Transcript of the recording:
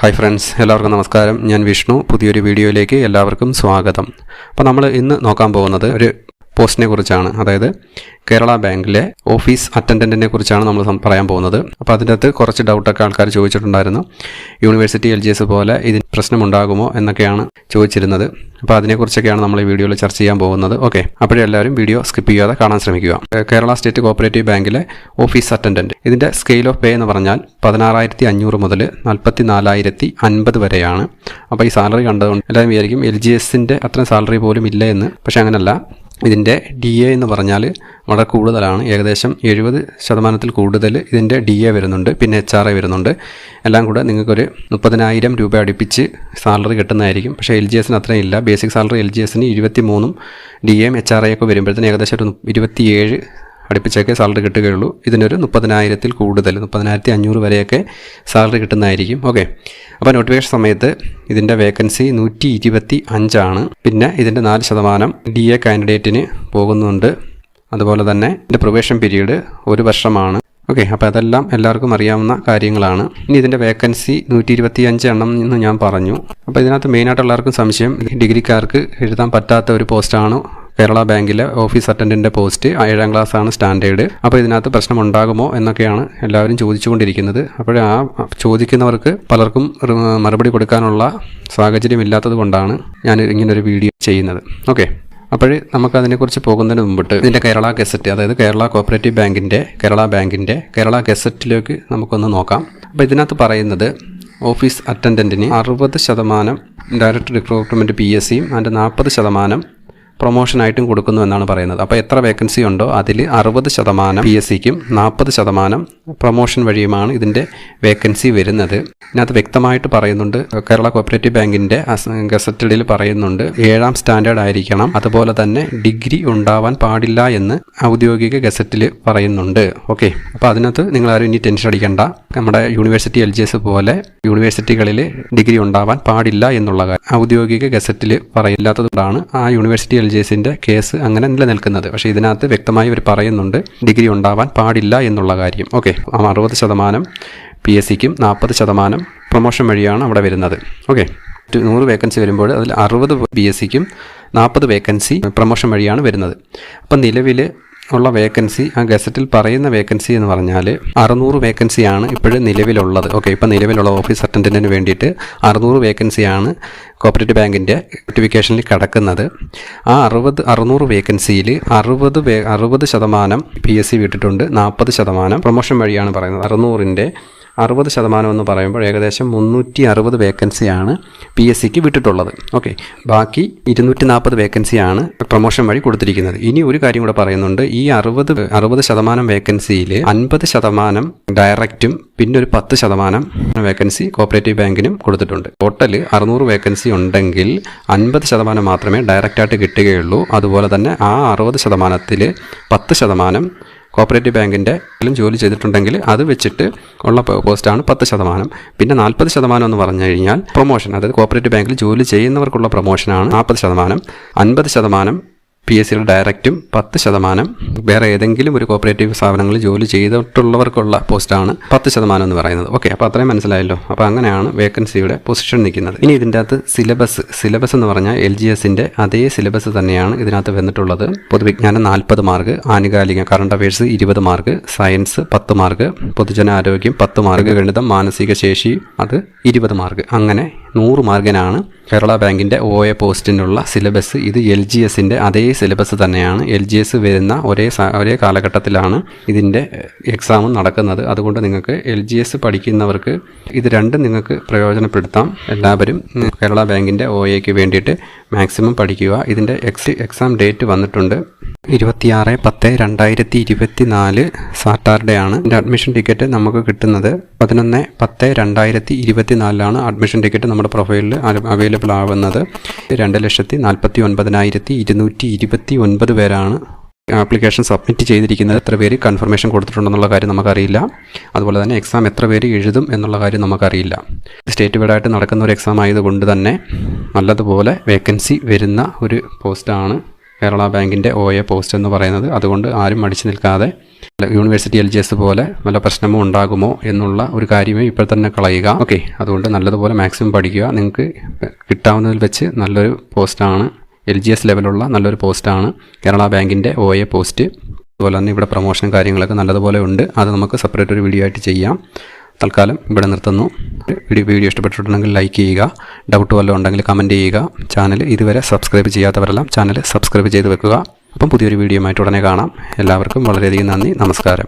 Hi friends എല്ലാവർക്കും നമസ്കാരം. ഞാൻ വിഷ്ണു. പുതിയൊരു വീഡിയോയിലേക്ക് എല്ലാവർക്കും സ്വാഗതം. അപ്പോൾ നമ്മൾ ഇന്ന് നോക്കാൻ പോകുന്നത് ഒരു പോസ്റ്റിനെ കുറിച്ചാണ് അതായത് കേരള ബാങ്കിലെ ഓഫീസ് അറ്റൻഡന്റിനെ കുറിച്ചാണ് നമ്മൾ പറയാൻ പോകുന്നത്. അപ്പോൾ അതിന്റെ അകത്ത് കുറച്ച് ഡൗട്ടൊക്കെ ആൾക്കാർ ചോദിച്ചിട്ടുണ്ടായിരുന്നു. യൂണിവേഴ്സിറ്റി എൽ ജി എസ് പോലെ ഇതിന് പ്രശ്നമുണ്ടാകുമോ എന്നൊക്കെയാണ് ചോദിച്ചിരുന്നത്. അപ്പോൾ അതിനെക്കുറിച്ചൊക്കെയാണ് നമ്മൾ ഈ വീഡിയോയിൽ ചർച്ച ചെയ്യാൻ പോകുന്നത്. ഓക്കെ. അപ്പോഴേ എല്ലാവരും വീഡിയോ സ്കിപ്പ് ചെയ്യാതെ കാണാൻ ശ്രമിക്കുക. കേരള സ്റ്റേറ്റ് കോപ്പറേറ്റീവ് ബാങ്കിലെ ഓഫീസ് അറ്റൻഡന്റ് ഇതിന്റെ സ്കെയിൽ ഓഫ് പേ എന്ന് പറഞ്ഞാൽ പതിനാറായിരത്തി അഞ്ഞൂറ് മുതൽ നാൽപ്പത്തി നാലായിരത്തി അൻപത് വരെയാണ്. അപ്പോൾ ഈ സാലറി കണ്ടതുകൊണ്ട് എല്ലാവരും വിചാരിക്കും എൽ ജി എസിന്റെ സാലറി പോലും ഇല്ല എന്ന്. പക്ഷേ അങ്ങനല്ല. ഇതിന്റെ ഡി എ എന്ന് പറഞ്ഞാൽ വളരെ കൂടുതലാണ്. ഏകദേശം എഴുപത് ശതമാനത്തിൽ കൂടുതൽ ഇതിന്റെ ഡി എ വരുന്നുണ്ട്. പിന്നെ എച്ച് ആർ എ വരുന്നുണ്ട്. എല്ലാം കൂടെ നിങ്ങൾക്കൊരു മുപ്പതിനായിരം രൂപ അടുപ്പിച്ച് സാലറി കിട്ടുന്നതായിരിക്കും. പക്ഷേ എൽ ജി എസിന് അത്രയും ഇല്ല. ബേസിക് സാലറി എൽ ജി എസിന് ഇരുപത്തി മൂന്നും D M H R A ഒക്കെ വരുമ്പോഴത്തേന് ഏകദേശം ഒരു ഇരുപത്തിയേഴ് അടുപ്പിച്ചൊക്കെ സാലറി കിട്ടുകയുള്ളൂ. ഇതിനൊരു മുപ്പതിനായിരത്തിൽ കൂടുതൽ മുപ്പതിനായിരത്തി അഞ്ഞൂറ് വരെയൊക്കെ സാലറി കിട്ടുന്നതായിരിക്കും. ഓക്കെ അപ്പോൾ നോട്ടിഫിക്കേഷൻ സമയത്ത് ഇതിന്റെ വേക്കൻസി നൂറ്റി ഇരുപത്തി അഞ്ചാണ് പിന്നെ ഇതിന്റെ നാല് ശതമാനം ഡി എ കാൻഡിഡേറ്റിന് പോകുന്നുണ്ട്. അതുപോലെ തന്നെ ഇതിന്റെ പ്രൊബേഷൻ പീരീഡ് ഒരു വർഷമാണ്. ഓക്കെ അപ്പോൾ അതെല്ലാം എല്ലാവർക്കും അറിയാവുന്ന കാര്യങ്ങളാണ്. ഇനി ഇതിന്റെ വേക്കൻസി നൂറ്റി ഇരുപത്തി അഞ്ച് എണ്ണം എന്ന് ഞാൻ പറഞ്ഞു. അപ്പോൾ ഇതിനകത്ത് മെയിനായിട്ട് എല്ലാവർക്കും സംശയം ഡിഗ്രിക്കാർക്ക് എഴുതാൻ പറ്റാത്ത ഒരു പോസ്റ്റാണ് കേരള ബാങ്കിലെ ഓഫീസ് അറ്റൻഡന്റിന്റെ പോസ്റ്റ് ഏഴാം ക്ലാസ് ആണ് സ്റ്റാൻഡേർഡ്. അപ്പോൾ ഇതിനകത്ത് പ്രശ്നം ഉണ്ടാകുമോ എന്നൊക്കെയാണ് എല്ലാവരും ചോദിച്ചുകൊണ്ടിരിക്കുന്നത്. അപ്പോൾ ആ ചോദിക്കുന്നവർക്ക് പലർക്കും മറുപടി കൊടുക്കാനുള്ള സാഹചര്യം ഇല്ലാത്തത് കൊണ്ടാണ് ഞാൻ ഇങ്ങനൊരു വീഡിയോ ചെയ്യുന്നത്. ഓക്കെ. അപ്പോൾ നമുക്ക് അതിനെക്കുറിച്ച് പോകുന്നതിന് മുമ്പിട്ട് ഇതിന്റെ കേരള ഗസറ്റ് അതായത് കേരള കോപ്പറേറ്റീവ് ബാങ്കിന്റെ കേരള ബാങ്കിന്റെ കേരള ഗസറ്റിലേക്ക് നമുക്കൊന്ന് നോക്കാം. അപ്പോൾ ഇതിനകത്ത് പറയുന്നത് ഓഫീസ് അറ്റൻഡന്റിന് അറുപത് ശതമാനം ഡയറക്റ്റ് റിക്രൂട്ട്മെന്റ് പി എസ് സിയും അതിന്റെ നാൽപ്പത് ശതമാനം പ്രൊമോഷനായിട്ടും കൊടുക്കുന്നു എന്നാണ് പറയുന്നത്. അപ്പോൾ എത്ര വേക്കൻസി ഉണ്ടോ അതിൽ അറുപത് ശതമാനം പി എസ് സിക്കും നാൽപ്പത് ശതമാനം പ്രൊമോഷൻ വഴിയുമാണ് ഇതിന്റെ വേക്കൻസി വരുന്നത്. ഇതിനകത്ത് വ്യക്തമായിട്ട് പറയുന്നുണ്ട് കേരള കോപ്പറേറ്റീവ് ബാങ്കിന്റെ ഗസറ്റഡിൽ പറയുന്നുണ്ട് ഏഴാം സ്റ്റാൻഡേർഡ് ആയിരിക്കണം അതുപോലെ തന്നെ ഡിഗ്രി ഉണ്ടാവാൻ പാടില്ല എന്ന് ഔദ്യോഗിക ഗസറ്റിൽ പറയുന്നുണ്ട്. ഓക്കെ അപ്പോൾ അതിനകത്ത് നിങ്ങളാരും ഇനി ടെൻഷൻ അടിക്കേണ്ട. നമ്മുടെ യൂണിവേഴ്സിറ്റി എൽ ജി എസ് പോലെ യൂണിവേഴ്സിറ്റികളിൽ ഡിഗ്രി ഉണ്ടാവാൻ പാടില്ല എന്നുള്ള ഔദ്യോഗിക ഗസറ്റിൽ പറയില്ലാത്തതുകൊണ്ടാണ് ആ യൂണിവേഴ്സിറ്റി എൽ ജി എസിന്റെ കേസ് അങ്ങനെ നിലനിൽക്കുന്നത്. പക്ഷേ ഇതിനകത്ത് വ്യക്തമായി ഒരു പറയുന്നുണ്ട് ഡിഗ്രി ഉണ്ടാവാൻ പാടില്ല എന്നുള്ള കാര്യം. ഓക്കെ. അറുപത് ശതമാനം പി എസ് സിക്കും നാൽപ്പത് ശതമാനം പ്രൊമോഷൻ വഴിയാണ് അവിടെ വരുന്നത്. ഓക്കെ. നൂറ് വേക്കൻസി വരുമ്പോൾ അതിൽ അറുപത് ബി എസ് സിക്കും നാൽപ്പത് വേക്കൻസി പ്രൊമോഷൻ വഴിയാണ് വരുന്നത്. അപ്പം നിലവിൽ ഉള്ള വേക്കൻസി ആ ഗസറ്റിൽ പറയുന്ന വേക്കൻസി എന്ന് പറഞ്ഞാൽ അറുന്നൂറ് വേക്കൻസിയാണ് ഇപ്പോഴും നിലവിലുള്ളത്. ഓക്കെ ഇപ്പം നിലവിലുള്ള ഓഫീസ് അറ്റൻഡന്റിന് വേണ്ടിയിട്ട് അറുന്നൂറ് വേക്കൻസിയാണ് കോപ്പറേറ്റീവ് ബാങ്കിന്റെ നോട്ടിഫിക്കേഷനിൽ കിടക്കുന്നത്. ആ അറുപത് അറുന്നൂറ് വേക്കൻസിയിൽ അറുപത് അറുപത് ശതമാനം പി എസ് സി വിട്ടിട്ടുണ്ട്. നാൽപ്പത് ശതമാനം പ്രൊമോഷൻ വഴിയാണ് പറയുന്നത്. അറുന്നൂറിന്റെ അറുപത് ശതമാനം എന്ന് പറയുമ്പോൾ ഏകദേശം മുന്നൂറ്റി അറുപത് വേക്കൻസിയാണ് പി എസ് സിക്ക് വിട്ടിട്ടുള്ളത്. ഓക്കെ ബാക്കി ഇരുന്നൂറ്റി നാൽപ്പത് വേക്കൻസിയാണ് പ്രൊമോഷൻ വഴി കൊടുത്തിരിക്കുന്നത്. ഇനി ഒരു കാര്യം കൂടെ പറയുന്നുണ്ട്. ഈ അറുപത് അറുപത് ശതമാനം വേക്കൻസിയിൽ അൻപത് ശതമാനം ഡയറക്റ്റും പിന്നെ ഒരു പത്ത് ശതമാനം വേക്കൻസി കോപ്പറേറ്റീവ് ബാങ്കിനും കൊടുത്തിട്ടുണ്ട്. ടോട്ടൽ അറുന്നൂറ് വേക്കൻസി ഉണ്ടെങ്കിൽ അൻപത് ശതമാനം മാത്രമേ ഡയറക്റ്റായിട്ട് കിട്ടുകയുള്ളൂ. അതുപോലെ തന്നെ ആ അറുപത് ശതമാനത്തിൽ പത്ത് ശതമാനം കോപ്പറേറ്റീവ് ബാങ്കിന്റെ ജോലി ചെയ്തിട്ടുണ്ടെങ്കിൽ അത് വെച്ചിട്ട് ഉള്ള പോസ്റ്റാണ് പത്ത് ശതമാനം. പിന്നെ നാൽപ്പത് ശതമാനം എന്ന് പറഞ്ഞു കഴിഞ്ഞാൽ പ്രൊമോഷൻ അതായത് കോപ്പറേറ്റീവ് ബാങ്കിൽ ജോലി ചെയ്യുന്നവർക്കുള്ള പ്രൊമോഷനാണ് നാൽപ്പത് ശതമാനം. അൻപത് ശതമാനം പി എസ് സിയുടെ ഡയറക്റ്റും പത്ത് ശതമാനം. വേറെ ഏതെങ്കിലും ഒരു കോപ്പറേറ്റീവ് സ്ഥാപനങ്ങളിൽ ജോലി ചെയ്തിട്ടുള്ളവർക്കുള്ള പോസ്റ്റാണ് പത്ത് ശതമാനം എന്ന് പറയുന്നത്. ഓക്കെ അപ്പോൾ അത്രയും മനസ്സിലായല്ലോ. അപ്പോൾ അങ്ങനെയാണ് വേക്കൻസിയുടെ പൊസിഷൻ നിൽക്കുന്നത്. ഇനി ഇതിന്റെ അകത്ത് സിലബസ് സിലബസ് എന്ന് പറഞ്ഞാൽ എൽ ജി എസിന്റെ അതേ സിലബസ് തന്നെയാണ് ഇതിനകത്ത് വന്നിട്ടുള്ളത്. പൊതുവിജ്ഞാനം നാൽപ്പത് മാർക്ക് ആനുകാലിക കറണ്ട് അഫയേഴ്സ് ഇരുപത് മാർക്ക് സയൻസ് പത്ത് മാർക്ക് പൊതുജനാരോഗ്യം പത്ത് മാർക്ക് ഗണിതം മാനസിക ശേഷി അത് ഇരുപത് മാർക്ക്. അങ്ങനെ നൂറ് മാർക്കിനാണ് കേരള ബാങ്കിന്റെ ഒ എ പോസ്റ്റിനുള്ള സിലബസ് ഇത് എൽ ജി എസിന്റെ അതേ സിലബസ് തന്നെയാണ്. എൽ ജി എസ് വരുന്ന ഒരേ ഒരേ കാലഘട്ടത്തിലാണ് ഇതിന്റെ എക്സാമും നടക്കുന്നത്. അതുകൊണ്ട് നിങ്ങൾക്ക് എൽ ജി എസ് പഠിക്കുന്നവർക്ക് ഇത് രണ്ടും നിങ്ങൾക്ക് പ്രയോജനപ്പെടുത്താം. എല്ലാവരും കേരള ബാങ്കിന്റെ ഒ എക്ക് വേണ്ടിയിട്ട് മാക്സിമം പഠിക്കുക. ഇതിന്റെ എക്സ് എക്സാം ഡേറ്റ് വന്നിട്ടുണ്ട്. ഇരുപത്തിയാറ് പത്ത് രണ്ടായിരത്തി ഇരുപത്തി നാല് സാറ്റാർഡേ ആണ് അഡ്മിഷൻ ടിക്കറ്റ് നമുക്ക് കിട്ടുന്നത്. പതിനൊന്ന് പത്ത് രണ്ടായിരത്തി ഇരുപത്തി നാലിലാണ് അഡ്മിഷൻ ടിക്കറ്റ് നമ്മുടെ പ്രൊഫൈലിൽ അവൈലബിൾ ആവുന്നത് രണ്ട് ലക്ഷത്തി നാൽപ്പത്തി ഒൻപതിനായിരത്തി ഇരുന്നൂറ്റി ഇരുപത്തി ഒൻപത് പേരാണ് ആപ്ലിക്കേഷൻ സബ്മിറ്റ് ചെയ്തിരിക്കുന്നത്. എത്ര പേര് കൺഫർമേഷൻ കൊടുത്തിട്ടുണ്ടെന്നുള്ള കാര്യം നമുക്കറിയില്ല. അതുപോലെ തന്നെ എക്സാം എത്ര പേര് എഴുതും എന്നുള്ള കാര്യം നമുക്കറിയില്ല. സ്റ്റേറ്റ് വൈഡായിട്ട് നടക്കുന്ന ഒരു എക്സാം ആയതുകൊണ്ട് തന്നെ നല്ലതുപോലെ വേക്കൻസി വരുന്ന ഒരു പോസ്റ്റാണ് കേരള ബാങ്കിന്റെ ഒ എ പോസ്റ്റ് എന്ന് പറയുന്നത്. അതുകൊണ്ട് ആരും മടിച്ചു നിൽക്കാതെ യൂണിവേഴ്സിറ്റി എൽ ജി എസ് പോലെ നല്ല പ്രശ്നമോ ഉണ്ടാകുമോ എന്നുള്ള ഒരു കാര്യമേ ഇപ്പോൾ തന്നെ കളയുക. ഓക്കെ അതുകൊണ്ട് നല്ലതുപോലെ മാക്സിമം പഠിക്കുക. നിങ്ങൾക്ക് കിട്ടാവുന്നതിൽ വെച്ച് നല്ലൊരു പോസ്റ്റാണ് എൽ ജി എസ് ലെവലുള്ള നല്ലൊരു പോസ്റ്റാണ് കേരള ബാങ്കിന്റെ ഒ എ പോസ്റ്റ് അതുപോലെ തന്നെ ഇവിടെ പ്രൊമോഷൻ കാര്യങ്ങളൊക്കെ നല്ലതുപോലെ ഉണ്ട്. അത് നമുക്ക് സെപ്പറേറ്റ് ഒരു വീഡിയോ ആയിട്ട് ചെയ്യാം. തൽക്കാലം ഇവിടെ നിർത്തുന്നു. വീഡിയോ വീഡിയോ ഇഷ്ടപ്പെട്ടിട്ടുണ്ടെങ്കിൽ ലൈക്ക് ചെയ്യുക. ഡൗട്ട് വല്ലതും ഉണ്ടെങ്കിൽ കമന്റ് ചെയ്യുക. ചാനൽ ഇതുവരെ സബ്സ്ക്രൈബ് ചെയ്യാത്തവരെല്ലാം ചാനൽ സബ്സ്ക്രൈബ് ചെയ്ത് വെക്കുക. അപ്പം പുതിയൊരു വീഡിയോ ആയിട്ട് ഉടനെ കാണാം. എല്ലാവർക്കും വളരെയധികം നന്ദി. നമസ്കാരം.